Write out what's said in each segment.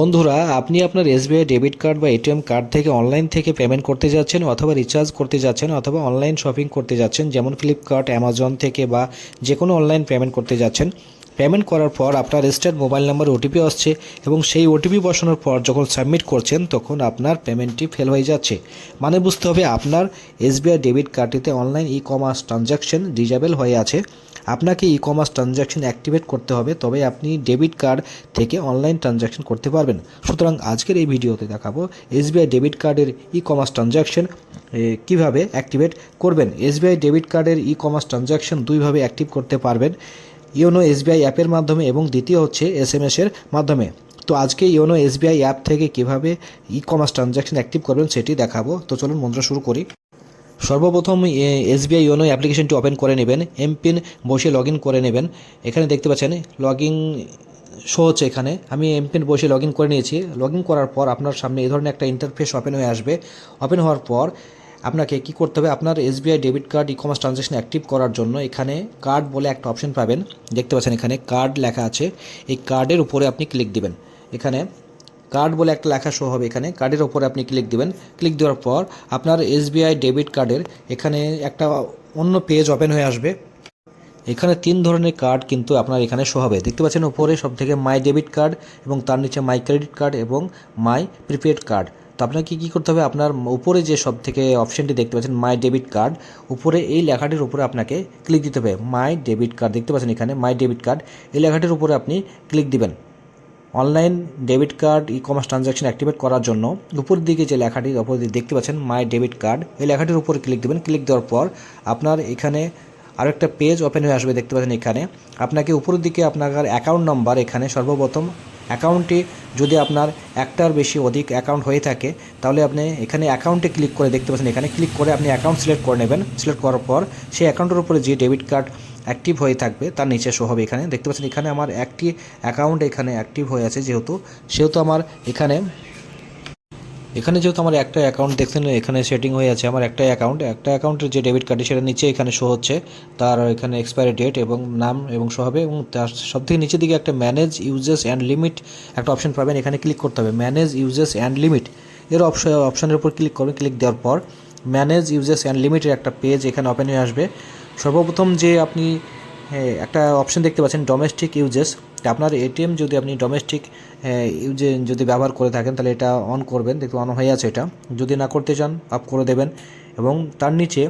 বন্ধুরা, আপনি আপনার এসবিআই ডেবিট কার্ড বা এটিএম কার্ড থেকে অনলাইন থেকে পেমেন্ট করতে যাচ্ছেন অথবা রিচার্জ করতে যাচ্ছেন অথবা অনলাইন শপিং করতে যাচ্ছেন, যেমন ফ্লিপকার্ট, অ্যামাজন থেকে বা যে কোনো অনলাইন পেমেন্ট করতে যাচ্ছেন। পেমেন্ট করার পর আপনার রেজিস্টার্ড মোবাইল নাম্বার ওটিপি আসছে এবং সেই ওটিপি বসানোর পর যখন সাবমিট করছেন, তখন আপনার পেমেন্টটি ফেল হয়ে যাচ্ছে। মানে বুঝতে হবে, আপনার SBI debit কার্ডটিতে online e commerce transaction disable হয়ে আছে। আপনাকে ই কমার্স ট্রানজ্যাকশন অ্যাক্টিভেট করতে হবে, তবে আপনি ডেবিট কার্ড থেকে অনলাইন ট্রানজ্যাকশন করতে পারবেন। সুতরাং আজকের এই ভিডিওতে দেখাবো এসবিআই ডেবিট কার্ডের ই কমার্স ট্রানজ্যাকশন কীভাবে অ্যাক্টিভেট করবেন। এসবিআই ডেবিট কার্ডের ই কমার্স ট্রানজ্যাকশন দুইভাবে অ্যাক্টিভ করতে পারবেন, ইওনো এসবিআই অ্যাপের মাধ্যমে এবং দ্বিতীয় হচ্ছে এস এম এসের মাধ্যমে। তো আজকে ইওনো এসবিআই অ্যাপ থেকে কীভাবে ই কমার্স ট্রানজ্যাকশন অ্যাক্টিভ করবেন সেটি দেখাবো। তো চলুন মন্ত্র শুরু করি। সর্বপ্রথম এসবিআই ইওনো অ্যাপ্লিকেশনটি ওপেন করে নেবেন এমপিন বসে লগ করে নেবেন। এখানে দেখতে পাচ্ছেন লগ শো হচ্ছে এখানে। আমি এমপিন বসে লগ করে নিয়েছি। লগ করার পর আপনার সামনে এই ধরনের একটা ইন্টারফেস ওপেন হয়ে আসবে। ওপেন হওয়ার পর আপনাকে কি করতে হবে? আপনার SBI debit card e commerce transaction active করার জন্য এখানে কার্ড বলে একটা অপশন পাবেন। দেখতে পাচ্ছেন এখানে কার্ড লেখা আছে। এই কার্ডের উপরে আপনি ক্লিক দিবেন। এখানে কার্ড বলে একটা লেখা শো হবে এখানে। কার্ডের ওপরে আপনি ক্লিক দিবেন। ক্লিক দেওয়ার পর আপনার এসবিআই ডেবিট কার্ডের এখানে একটা অন্য পেজ ওপেন হয়ে আসবে। এখানে তিন ধরনের কার্ড কিন্তু আপনার এখানে শো হবে। দেখতে পাচ্ছেন উপরে সব থেকে মাই ডেবিট কার্ড এবং তার নিচে মাই ক্রেডিট কার্ড এবং মাই প্রিপেড কার্ড তো আপনাকে কী করতে হবে? আপনার উপরে যে সব থেকে অপশানটি দেখতে পাচ্ছেন মাই ডেবিট কার্ড উপরে এই লেখাটির উপরে আপনাকে ক্লিক দিতে হবে। মাই ডেবিট কার্ড দেখতে পাচ্ছেন এখানে মাই ডেবিট কার্ড এই লেখাটির উপরে আপনি ক্লিক দিবেন। Online debit card e commerce transaction activate করার জন্য উপর দিকে যে লেখাটি উপর দিকে দেখতে পাচ্ছেন মাই ডেবিট কার্ড, এই লেখাটির উপরে ক্লিক দেবেন। ক্লিক দেওয়ার পর আপনার এখানে আরেকটা পেজ ওপেন হয়ে আসবে দেখতে পাচ্ছেন এখানে। আপনাকে উপরের দিকে আপনার অ্যাকাউন্ট নাম্বার এখানে সর্বপ্রথম অ্যাকাউন্টে যদি আপনার একটার বেশি অধিক অ্যাকাউন্ট হয়ে থাকে, তাহলে আপনি এখানে অ্যাকাউন্টে ক্লিক করে দেখতে পাচ্ছেন এখানে। ক্লিক করে আপনি অ্যাকাউন্ট সিলেক্ট করে নেবেন। সিলেক্ট করার পর সেই অ্যাকাউন্টের উপরে যে ডেবিট কার্ড অ্যাক্টিভ হয়ে থাকবে, তার নিচে শো হবে এখানে। দেখতে পাচ্ছেন এখানে আমার একটি অ্যাকাউন্ট এখানে অ্যাক্টিভ হয়ে আছে যেহেতু, সেহেতু আমার এখানে এখানে যেহেতু আমার একটা অ্যাকাউন্ট দেখছেন এখানে সেটিং হয়ে আছে আমার একটা অ্যাকাউন্ট একটা অ্যাকাউন্টের যে ডেবিট কার্ড সেটা নিচে এখানে শো হচ্ছে, তার এখানে এক্সপায়ারি ডেট এবং নাম এবং শো হবে এবং তার সব থেকে নিচের দিকে একটা ম্যানেজ ইউজেস অ্যান্ড লিমিট একটা অপশন পাবেন, এখানে ক্লিক করতে হবে। ম্যানেজ ইউজেস অ্যান্ড লিমিট এর অপশন অপশানের উপর ক্লিক করবেন। ক্লিক দেওয়ার পর ম্যানেজ ইউজেস অ্যান্ড লিমিটের একটা পেজ এখানে ওপেন হয়ে আসবে। সর্বপ্রথম যে আপনি একটা অপশন দেখতে পাচ্ছেন ডোমেস্টিক ইউজেস আপনার এটিএম যদি আপনি ডোমেস্টিক ইউজে যদি ব্যবহার করে থাকেন, তাহলে এটা অন করবেন। দেখুন অন হয়ে আছে এটা। যদি না করতে চান আপ করে দেবেন। এবং তার নিচে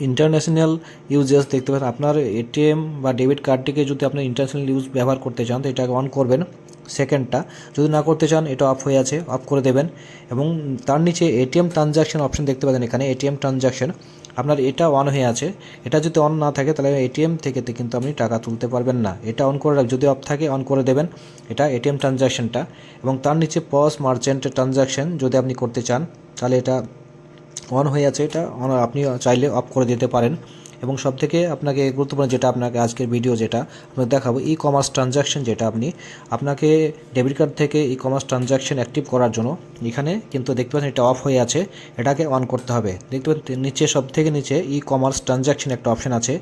ইন্টারন্যাশনাল ইউজেস দেখতে পাচ্ছেন আপনার এটিএম বা ডেবিট কার্ডটিকে যদি আপনি ইন্টারন্যাশনাল ইউজ ব্যবহার করতে চান, তো এটাকে অন করবেন সেকেন্ডটা যদি না করতে চান, এটা অফ হয়ে আছে অফ করে দেবেন। এবং তার নিচে এটিএম ট্রানজ্যাকশন অপশন দেখতে পাচ্ছেন এখানে এটিএম ট্রানজ্যাকশন আপনার এটা অন হয়ে আছে। এটা যদি অন না থাকে, তাহলে এটিএম থেকে কিন্তু আপনি টাকা তুলতে পারবেন না। এটা অন করে রাখ- যদি অফ থাকে অন করে দেবেন এটা এটিএম ট্রানজ্যাকশনটা এবং তার নিচে পস মার্চেন্ট ট্রানজ্যাকশন যদি আপনি করতে চান, তাহলে এটা অন হয়ে আছে এটা। অন আপনি চাইলে অফ করে দিতে পারেন। এবং সব থেকে আপনাকে গুরুত্বপূর্ণ যেটা আপনাকে আজকের ভিডিও যেটা আপনাকে দেখাবো ই কমার্স ট্রানজ্যাকশন যেটা আপনি। আপনাকে ডেবিট কার্ড থেকে ই কমার্স ট্রানজ্যাকশন অ্যাক্টিভ করার জন্য এখানে কিন্তু দেখতে পাচ্ছেন এটা অফ হয়ে আছে, এটাকে অন করতে হবে। দেখতে পাচ্ছেন নিচে সব থেকে নিচে ই কমার্স ট্রানজ্যাকশন একটা অপশন আছে।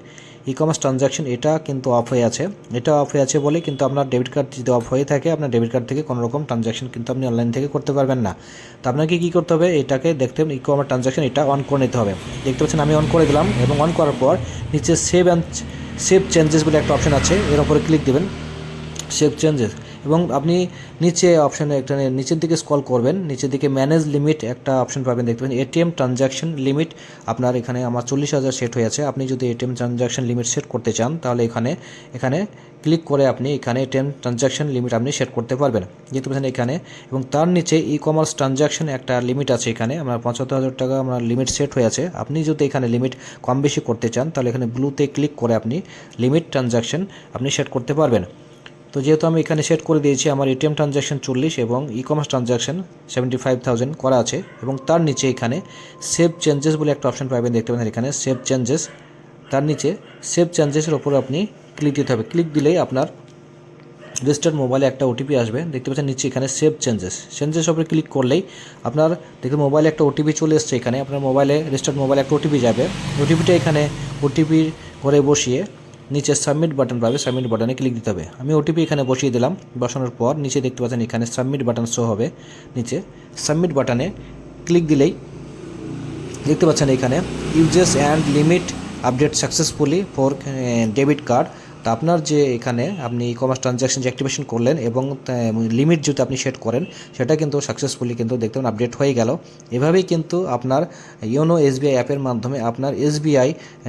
ই কমার্স ট্রানজ্যাকশন এটা কিন্তু অফ হয়ে আছে। এটা অফ হয়ে আছে বলে কিন্তু আপনার ডেবিট কার্ড যদি অফ হয়ে থাকে, আপনার ডেবিট কার্ড থেকে কোনো রকম ট্রানজ্যাকশন কিন্তু আপনি অনলাইন থেকে করতে পারবেন না। তো আপনাকে কী করতে হবে? এটাকে দেখতে ই কমার্স ট্রানজ্যাকশন এটা অন করে নিতে হবে। দেখতে পাচ্ছেন আমি অন করে দিলাম এবং অন করার পর নিচে সেভ অ্যান্ড সেভ চেঞ্জেস বলে একটা অপশন আছে, এর উপরে ক্লিক দেবেন সেভ চেঞ্জেস এবং আপনি নিচে অপশানে একটা নিচের দিকে স্কল করবেন। নিচের দিকে ম্যানেজ লিমিট একটা অপশন পাবেন। দেখতে পাবেন এটিএম ট্রানজ্যাকশন লিমিট আপনার এখানে আমার চল্লিশ হাজার সেট হয়ে আছে। আপনি যদি এটিএম ট্রানজ্যাকশন লিমিট সেট করতে চান, তাহলে এখানে এখানে ক্লিক করে আপনি এখানে এটিএম ট্রানজ্যাকশন লিমিট আপনি সেট করতে পারবেন। যেহেতু পাচ্ছেন এখানে এবং তার নিচে ই কমার্স ট্রানজ্যাকশন একটা লিমিট আছে এখানে। আমার পঁচাত্তর হাজার টাকা আমার লিমিট সেট হয়ে আছে। আপনি যদি এখানে লিমিট কম বেশি করতে চান, তাহলে এখানে ব্লুতে ক্লিক করে আপনি লিমিট ট্রানজ্যাকশন আপনি সেট করতে পারবেন। তো যেহেতু আমি এখানে সেট করে দিয়েছি, আমার এটিএম ট্রানজ্যাকশন চল্লিশ এবং e commerce transaction seventy five thousand করা আছে এবং তার নিচে এখানে সেভ চেঞ্জেস বলে একটা অপশন পাবেন, দেখতে পাবেন এখানে সেভ চেঞ্জেস তার নিচে সেভ চেঞ্জেসের ওপর আপনি ক্লিক দিতে হবে। ক্লিক দিলেই আপনার রেজিস্টার্ড মোবাইলে একটা ওটিপি আসবে। দেখতে পাচ্ছেন নিচে এখানে সেভ চেঞ্জেস চেঞ্জেস ওপরে ক্লিক করলেই আপনার, দেখুন মোবাইলে একটা ওটিপি চলে এসছে এখানে। আপনার মোবাইলে রেজিস্টার্ড মোবাইলে একটা ওটিপি যাবে। ওটিপিটা এখানে ওটিপি করে বসিয়ে নিচে সাবমিট বাটন পাবে সাবমিট বাটনে ক্লিক দিতে হবে। আমি ওটিপি এখানে বসিয়ে দিলাম, বসানোর পর নিচে দেখতে পাচ্ছেন এখানে সাবমিট বাটন শো হবে। নিচে সাবমিট বাটনে ক্লিক দিলেই দেখতে পাচ্ছেন এখানে uses and limit update successfully for debit card তা আপনার যে এখানে আপনি ই কমার্স ট্রানজ্যাকশন যে অ্যাক্টিভেশন করলেন এবং লিমিট যদি আপনি সেট করেন, সেটা কিন্তু সাকসেসফুলি কিন্তু দেখতে পাবেন আপডেট হয়ে গেল। এভাবেই কিন্তু আপনার ইওনো এসবিআই অ্যাপের মাধ্যমে আপনার এসবিআই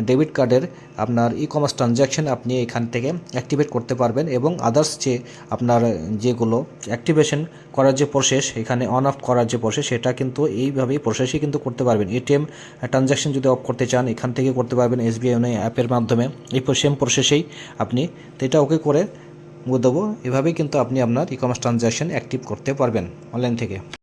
ডেবিট কার্ডের আপনার ই কমার্স ট্রানজ্যাকশন আপনি এখান থেকে অ্যাক্টিভেট করতে পারবেন এবং আদার্স যে আপনার যেগুলো অ্যাক্টিভেশন করার যে প্রসেস এখানে অন অফ করার যে প্রসেস সেটা কিন্তু এইভাবেই প্রসেসই কিন্তু করতে পারবেন। এটিএম ট্রানজ্যাকশন যদি অফ করতে চান, এখান থেকে করতে পারবেন এসবিআই অ্যাপের মাধ্যমে। এই সেম প্রসেসেই আপনি, তো এটা ওকে করে দেবো। এভাবেই কিন্তু আপনি আপনার ই কমার্স ট্রানজ্যাকশন অ্যাক্টিভ করতে পারবেন অনলাইন থেকে।